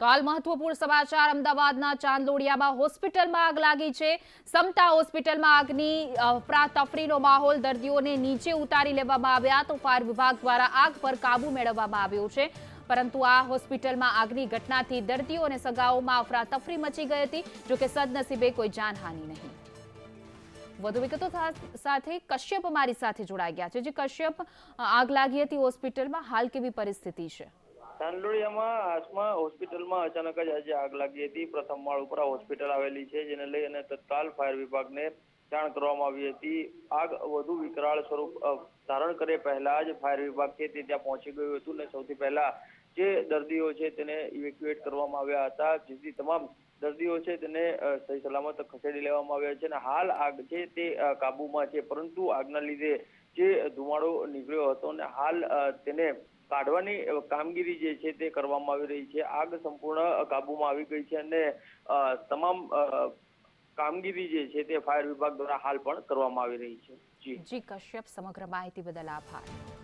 તો હાલ મહત્વપૂર્ણ સમાચાર અમદાવાદના ચાંદલોડિયામાં હોસ્પિટલમાં આગ લાગી છે. સમતા હોસ્પિટલમાં આગની અફરાતફરીનો માહોલ, દર્દીઓને નીચે ઉતારી લેવામાં આવ્યા. તો ફાયર વિભાગ દ્વારા આગ પર કાબુ મેળવવામાં આવ્યો છે. પરંતુ આ હોસ્પિટલમાં આગની ઘટનાથી દર્દીઓ અને સગાઓમાં અફરાતફરી મચી ગઈ હતી. જોકે સદનસીબે કોઈ જાનહાનિ નહીં. વધુ વિગતો સાથે કશ્યપ અમારી સાથે જોડાઈ ગયા છે. જે કશ્યપ આગ લાગી હતી હોસ્પિટલમાં, હાલ કેવી પરિસ્થિતિ છે? ચાંદલોડિયામાં આસમા હોસ્પિટલમાં અચાનક જ આજે આગ લાગી હતી. પ્રથમ માળ ઉપર આ હોસ્પિટલ આવેલી છે, જેને લઈ તત્કાલ ફાયર વિભાગને જાણ કરવામાં આવી હતી. આગ વધુ વિકરાળ સ્વરૂપ ધારણ કરે પહેલા જ ફાયર વિભાગ છે તે ત્યાં પહોંચી ગયું હતું ને સૌથી પહેલા જે દર્દીઓ છે તેને ઇવેક્યુએટ કરવામાં આવ્યા હતા. જેથી તમામ દર્દીઓ છે તેને સહી સલામત ખસેડી લેવામાં આવ્યા છે અને હાલ આગ છે તે કાબુમાં છે. પરંતુ આગના લીધે જે ધુમાડો નીકળ્યો હતો અને હાલ તેને કાઢવાની કામગીરી જે છે તે કરવામાં આવી રહી છે. આગ સંપૂર્ણ કાબૂમાં આવી ગઈ છે અને તમામ કામગીરી જે છે તે ફાયર વિભાગ દ્વારા હાલ પણ કરવામાં આવી રહી છે. જી. જી, કશ્યપ, સમગ્ર માહિતી બદલ આભાર.